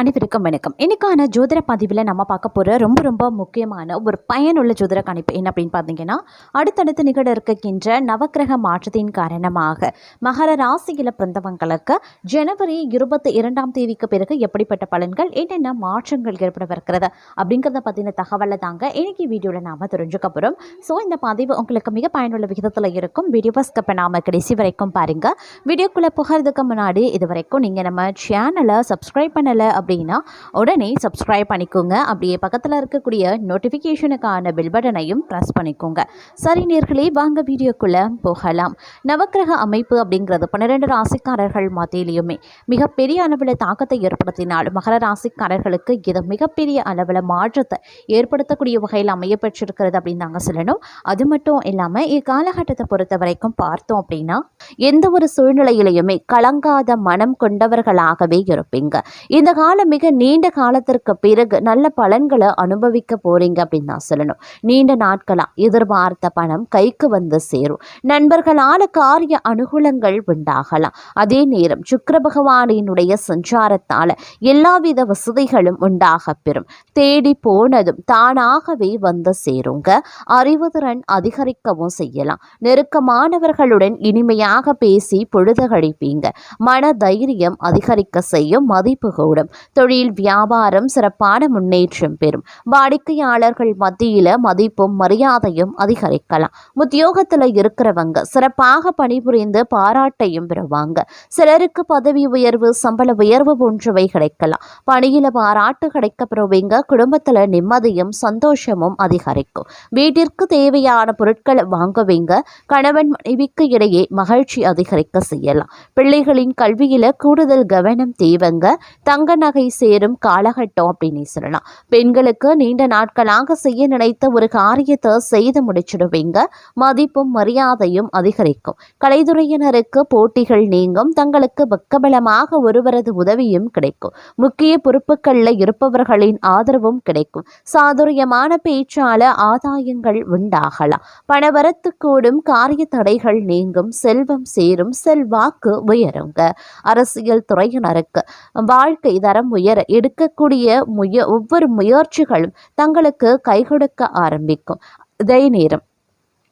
அனைவருக்கும் வணக்கம். இன்னைக்கான ஜோதிட பதிவில் நம்ம பார்க்க போகிற ரொம்ப ரொம்ப முக்கியமான ஒரு பயனுள்ள ஜோதிட கணிப்பு என்ன அப்படின்னு பார்த்தீங்கன்னா அடுத்தடுத்து நிகழ இருக்கின்ற நவக்கிரக மாற்றத்தின் காரணமாக மகர ராசியில் பிறந்தவங்களுக்கு ஜனவரி இருபத்தி இரண்டாம் தேதிக்கு பிறகு எப்படிப்பட்ட பலன்கள் என்னென்ன மாற்றங்கள் ஏற்படவிருக்கிறது அப்படிங்கிறத பற்றின தகவலை தாங்க இன்னைக்கு வீடியோவில் நாம் தெரிஞ்சுக்க போகிறோம் ஸோ இந்த பதிவு உங்களுக்கு மிக பயனுள்ள விகிதத்தில் இருக்கும். வீடியோவை ஸ்கிப் நாம் கடைசி வரைக்கும் பாருங்கள் வீடியோக்குள்ளே புகிறதுக்கு முன்னாடி இது வரைக்கும் நீங்கள் நம்ம சேனலை சப்ஸ்கிரைப் பண்ணலை அப்படின்னா உடனே சப்ஸ்கிரைப் பண்ணிக்கோங்க. அப்படியே பக்கத்தில் இருக்கக்கூடிய நோட்டிஃபிகேஷனுக்கான பெல் பட்டனையும் ப்ரெஸ் பண்ணிக்கோங்க. சரி நேர்களே வாங்க வீடியோக்குள்ளே போகலாம். நவக்கிரக அமைப்பு அப்படிங்கிறது பன்னிரெண்டு ராசிக்காரர்கள் மத்தியிலையுமே மிகப்பெரிய அளவில் தாக்கத்தை ஏற்படுத்தினால் மகர ராசிக்காரர்களுக்கு இது மிகப்பெரிய அளவில் மாற்றத்தை ஏற்படுத்தக்கூடிய வகையில் அமைய பெற்றிருக்கிறது அப்படின்னு நாங்கள் சொல்லணும். அது மட்டும் இல்லாமல் இக்காலகட்டத்தை பொறுத்த வரைக்கும் பார்த்தோம் அப்படின்னா எந்த ஒரு சூழ்நிலையிலையுமே கலங்காத மனம் கொண்டவர்களாகவே இருப்பீங்க. இந்த கால காலம் மிக நீண்ட காலத்திற்கு பிறகு நல்ல பலன்களை அனுபவிக்க போறீங்க அப்படின்னு நான் சொல்லணும். நீண்ட நாட்களா எதிர்பார்த்த பணம் கைக்கு வந்து சேரும். நண்பர்களால காரிய அனுகூலங்கள் உண்டாகலாம். அதே நேரம் சுக்கர பகவானினுடைய சஞ்சாரத்தால எல்லாவித வசதிகளும் உண்டாக பெறும். தேடி போனதும் தானாகவே வந்து சேருங்க. அறிவுதிறன் அதிகரிக்கவும் செய்யலாம். நெருக்கமானவர்களுடன் இனிமையாக பேசி பொழுது கழிப்பீங்க. மன தைரியம் அதிகரிக்க செய்யும் மதிப்பு கூடும். தொழில் வியாபாரம் சிறப்பான முன்னேற்றம் பெறும். வாடிக்கையாளர்கள் மத்தியில மதிப்பும் மரியாதையும் அதிகரிக்கலாம். உத்தியோகத்துல இருக்கிறவங்க சிறப்பாக பணிபுரிந்து பாராட்டையும் பெறுவாங்க. சிலருக்கு பதவி உயர்வு சம்பள உயர்வு போன்றவை கிடைக்கலாம். பணியில பாராட்டு கிடைக்க பெறுவீங்க குடும்பத்துல நிம்மதியும் சந்தோஷமும் அதிகரிக்கும். வீட்டிற்கு தேவையான பொருட்களை வாங்குவீங்க. கணவன் மனைவிக்கு இடையே மகிழ்ச்சி அதிகரிக்க செய்யலாம். பிள்ளைகளின் கல்வியில கூடுதல் கவனம் தேவைங்க. தங்க நகை சேரும் காலகட்டம் அப்படின்னு சொல்லலாம். பெண்களுக்கு நீண்ட நாட்களாக செய்ய நினைத்த ஒரு காரியத்தை செய்து முடிச்சிடுவீங்க. மதிப்பும் மரியாதையும் அதிகரிக்கும். கலைத்துறையினருக்கு போட்டிகள் நீங்கும். தங்களுக்கு பக்கபலமாக ஒருவரது உதவியும் கிடைக்கும். முக்கிய பொறுப்புகளில் இருப்பவர்களின் ஆதரவும் கிடைக்கும். சாதுரியமான பேச்சால ஆதாயங்கள் உண்டாகலாம். பணவரத்து கூடும் காரிய தடைகள் நீங்கும். செல்வம் சேரும். செல்வாக்கு உயருங்க. அரசியல் துறையினருக்கு வாழ்க்கை தர தரம் உயர எடுக்கக்கூடிய முய ஒவ்வொரு முயற்சிகளும் தங்களுக்கு கை கொடுக்க ஆரம்பிக்கும். அதே நேரம்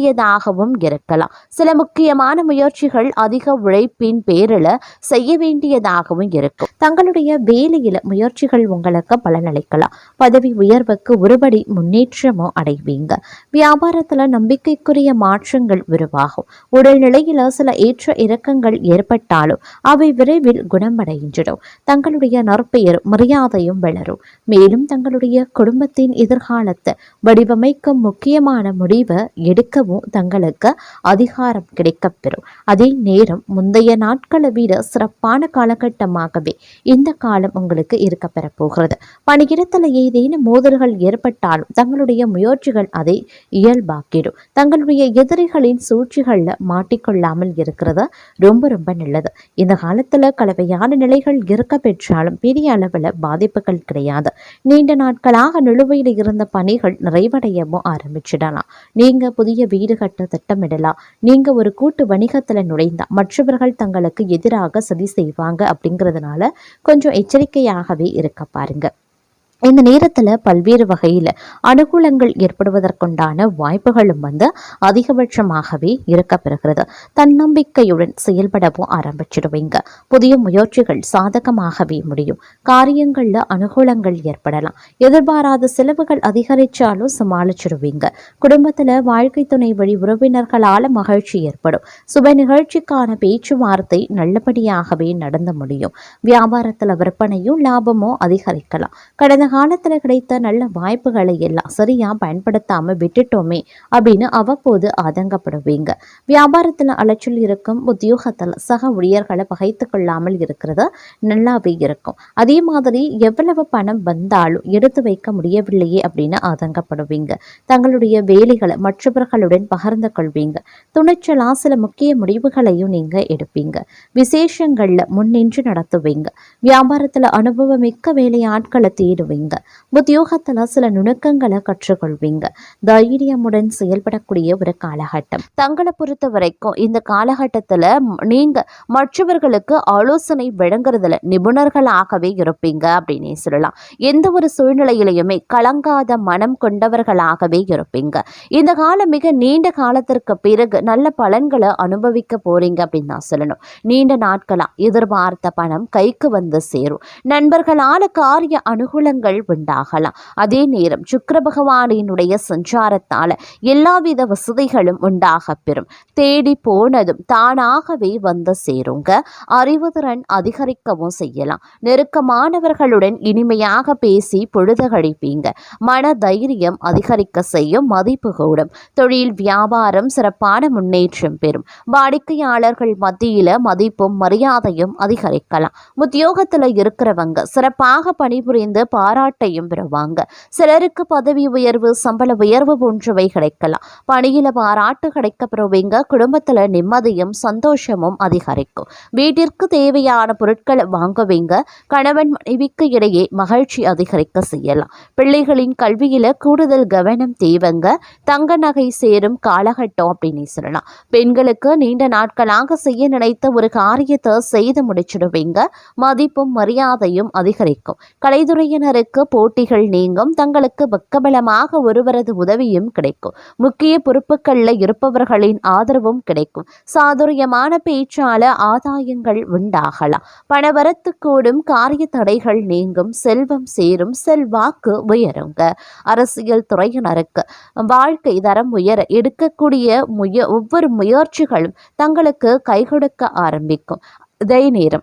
வேண்டியதாகவும் இருக்கலாம். சில முக்கியமான முயற்சிகள் அதிக உழைப்பின் பேரில் செய்ய வேண்டியதாகவும் இருக்கும். தங்களுடைய வேலையில முயற்சிகள் உங்களுக்கு பலனளிக்கலாம். பதவி உயர்வுக்கு ஒருபடி முன்னேற்றமும் அடைவீங்க. வியாபாரத்துல நம்பிக்கைக்குரிய மாற்றங்கள் உருவாகும். உடல்நிலையில சில ஏற்ற இறக்கங்கள் ஏற்பட்டாலும் அவை விரைவில் குணமடைஞ்சிடும். தங்களுடைய நற்பெயர் மரியாதையும் வளரும். மேலும் தங்களுடைய குடும்பத்தின் எதிர்காலத்தை வடிவமைக்கும் முக்கியமான முடிவை எடுக்கவும் மிகவும் தங்களுக்கு அதிகாரம் கிடைக்கப்பெறும். அதே நேரம் முந்தைய நாட்களை விட சிறப்பான காலகட்டமாகவே இந்த காலம் உங்களுக்கு இருக்கப்பெற போகிறது பணியிடத்தில் ஏதேனும் மோதல்கள் ஏற்பட்டாலும் தங்களுடைய முயற்சிகள் அதை இயல்பாக்கிடும். தங்களுடைய எதிரிகளின் சூழ்ச்சிகளில் மாட்டிக்கொள்ளாமல் இருக்கிறது ரொம்ப ரொம்ப நல்லது. இந்த காலத்தில் கலவையான நிலைகள் இருக்க பெற்றாலும் பெரிய அளவில் பாதிப்புகள் கிடையாது. நீண்ட நாட்களாக நிலுவையில் இருந்த பணிகள் நிறைவடையவும் ஆரம்பிச்சிடலாம். நீங்கள் புதிய வீடு கட்ட திட்டமிடலாம் நீங்க ஒரு கூட்டு வணிகத்துல நுழைந்தா மற்றவர்கள் தங்களுக்கு எதிராக சதி செய்வாங்க அப்படிங்கிறதுனால கொஞ்சம் எச்சரிக்கையாகவே இருக்க பாருங்க. இந்த நேரத்தில் பல்வேறு வகையில் அனுகூலங்கள் ஏற்படுவதற்குண்டான வாய்ப்புகளும் வந்து அதிகபட்சமாகவே இருக்கப்பெறுகிறது. தன்னம்பிக்கையுடன் செயல்படவும் ஆரம்பிச்சிடுவீங்க. புதிய முயற்சிகள் சாதகமாகவே முடியும். காரியங்களில் அனுகூலங்கள் ஏற்படலாம். எதிர்பாராத செலவுகள் அதிகரிச்சாலும் சமாளிச்சிடுவீங்க. குடும்பத்தில் வாழ்க்கை துணை வழி உறவினர்களால் மகிழ்ச்சி ஏற்படும். சுப நிகழ்ச்சிக்கான பேச்சுவார்த்தை நல்லபடியாகவே நடந்து முடியும். வியாபாரத்தில் விற்பனையும் லாபமும் அதிகரிக்கலாம். கடந்த காலத்தில் கிடைத்த நல்ல வாய்ப்புகளை எல்லாம் சரியாக பயன்படுத்தாம விட்டுட்டோமே அப்படின்னு அவ்வப்போது ஆதங்கப்படுவீங்க. வியாபாரத்தில் அலைச்சல் இருக்கும் உத்தியோகத்தில் சக ஊழியர்களை பகைத்து கொள்ளாமல் இருக்கிறது நல்லாவே இருக்கும். அதே மாதிரி எவ்வளவு பணம் வந்தாலும் எடுத்து வைக்க முடியவில்லையே அப்படின்னு ஆதங்கப்படுவீங்க. தங்களுடைய வேலைகளை மற்றவர்களுடன் பகிர்ந்து கொள்வீங்க. துணிச்சலாக சில முக்கிய முடிவுகளையும் நீங்க எடுப்பீங்க. விசேஷங்கள்ல முன்னின்று நடத்துவீங்க. வியாபாரத்துல அனுபவமிக்க வேலையாட்களை தேடுவீங்க. உத்தியோகத்துல சில நுணுக்கங்களை கற்றுக்கொள்வீங்க. தைரியமுடன் செயல்படக்கூடிய ஒரு காலகட்டம். தங்களை பொறுத்த வரைக்கும் இந்த காலகட்டத்துல நீங்க மற்றவர்களுக்கு ஆலோசனை வழங்குறதுல நிபுணர்களாகவே இருப்பீங்க அப்படின்னே சொல்லலாம். எந்த ஒரு சூழ்நிலையிலையுமே கலங்காத மனம் கொண்டவர்களாகவே இருப்பீங்க. இந்த காலம் மிக நீண்ட காலத்திற்கு பிறகு நல்ல பலன்களை அனுபவிக்க போறீங்க அப்படின்னு தான் சொல்லணும். நீண்ட நாட்களா எதிர்பார்த்த பணம் கைக்கு வந்து சேரும். நண்பர்களால காரிய அனுகூலங்கள் உண்டாகலாம் அதே நேரம் சுக்கர பகவானினுடைய சஞ்சாரத்தால் எல்லாவித வசதிகளும் உண்டாக பெறும். தேடி போனதும் தானாகவே வந்து சேருங்க. அறிவுதிறன் அதிகரிக்கவும் செய்யலாம். நெருக்கமானவர்களுடன் இனிமையாக பேசி பொழுது கழிப்பீங்க. மன தைரியம் அதிகரிக்க செய்யும் மதிப்பு கூடும். தொழில் வியாபாரம் சிறப்பான முன்னேற்றம் பெறும். வாடிக்கையாளர்கள் மத்தியில் மதிப்பும் மரியாதையும் அதிகரிக்கலாம். உத்தியோகத்தில் இருக்கிறவங்க சிறப்பாக பணிபுரிந்து பாரா பாராட்டையும் பெறுவாங்க சிலருக்கு பதவி உயர்வு சம்பள உயர்வு போன்றவை கிடைக்கலாம். பணியில பாராட்டு கிடைக்க பெறுவீங்க குடும்பத்துல நிம்மதியும் சந்தோஷமும் அதிகரிக்கும். வீட்டிற்கு தேவையான பொருட்களை வாங்குவீங்க கணவன் மனைவிக்கு இடையே மகிழ்ச்சி அதிகரிக்க செய்யலாம். பிள்ளைகளின் கல்வியில கூடுதல் கவனம் தேவைங்க. தங்க நகை சேரும் காலகட்டம் அப்படின்னு சொல்லலாம். பெண்களுக்கு நீண்ட நாட்களாக செய்ய நினைத்த ஒரு காரியத்தை செய்து முடிச்சிடுவீங்க. மதிப்பும் மரியாதையும் அதிகரிக்கும். கலைத்துறையினருக்கு போட்டிகள் நீங்கும் தங்களுக்கு பக்கபலமாக ஒருவரது உதவியும் கிடைக்கும். முக்கிய பொறுப்புகளில் இருப்பவர்களின் ஆதரவும் கிடைக்கும். சாதுரியமான பேச்சால ஆதாயங்கள் உண்டாகலாம். பணவரத்து கூடும் காரிய தடைகள் நீங்கும். செல்வம் சேரும். செல்வாக்கு உயருங்க. அரசியல் துறையினருக்கு வாழ்க்கை தரம் உயர எடுக்கக்கூடிய முய ஒவ்வொரு முயற்சிகளும் தங்களுக்கு கை கொடுக்க ஆரம்பிக்கும். இதே நேரம்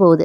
அனுப்பும்போது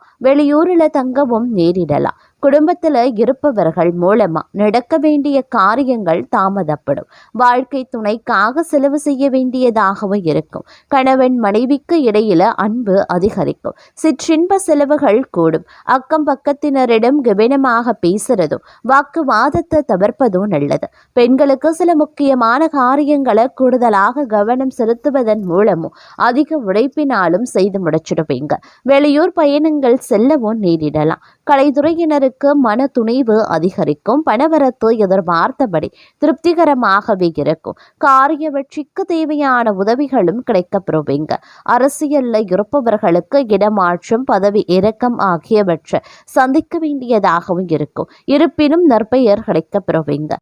வெளியூரில் தங்கவும் நேரிடலாம். குடும்பத்தில் இருப்பவர்கள் மூலமா நடக்க வேண்டிய காரியங்கள் தாமதப்படும். வாழ்க்கை துணைக்காக செலவு செய்ய வேண்டியதாகவும் இருக்கும். கணவன் மனைவிக்கு இடையில அன்பு அதிகரிக்கும். சிற்றின்ப செலவுகள் கூடும். அக்கம் பக்கத்தினரிடம் கவனமாக பேசுறதும் வாக்குவாதத்தை தவிர்ப்பதும் நல்லது. பெண்களுக்கு சில முக்கியமான காரியங்களை கூடுதலாக கவனம் செலுத்துவதன் மூலமும் அதிக உழைப்பினாலும் செய்து முடிச்சிடுவீங்க. வெளியூர் பயணங்கள் செல்லவும் நேரிடலாம். கலைத்துறையினருக்கு மன துணிவு அதிகரிக்கும். பணவரத்து எதிர்பார்த்தபடி திருப்திகரமாகவே இருக்கும். காரிய வெற்றிக்கு தேவையான உதவிகளும் கிடைக்கப்பெறுவீங்க. அரசியலில் இருப்பவர்களுக்கு இடமாற்றம் பதவி இறக்கம் ஆகியவற்றை சந்திக்க வேண்டியதாகவும் இருக்கும். இருப்பினும் நற்பெயர் கிடைக்கப்பெறுவீங்க.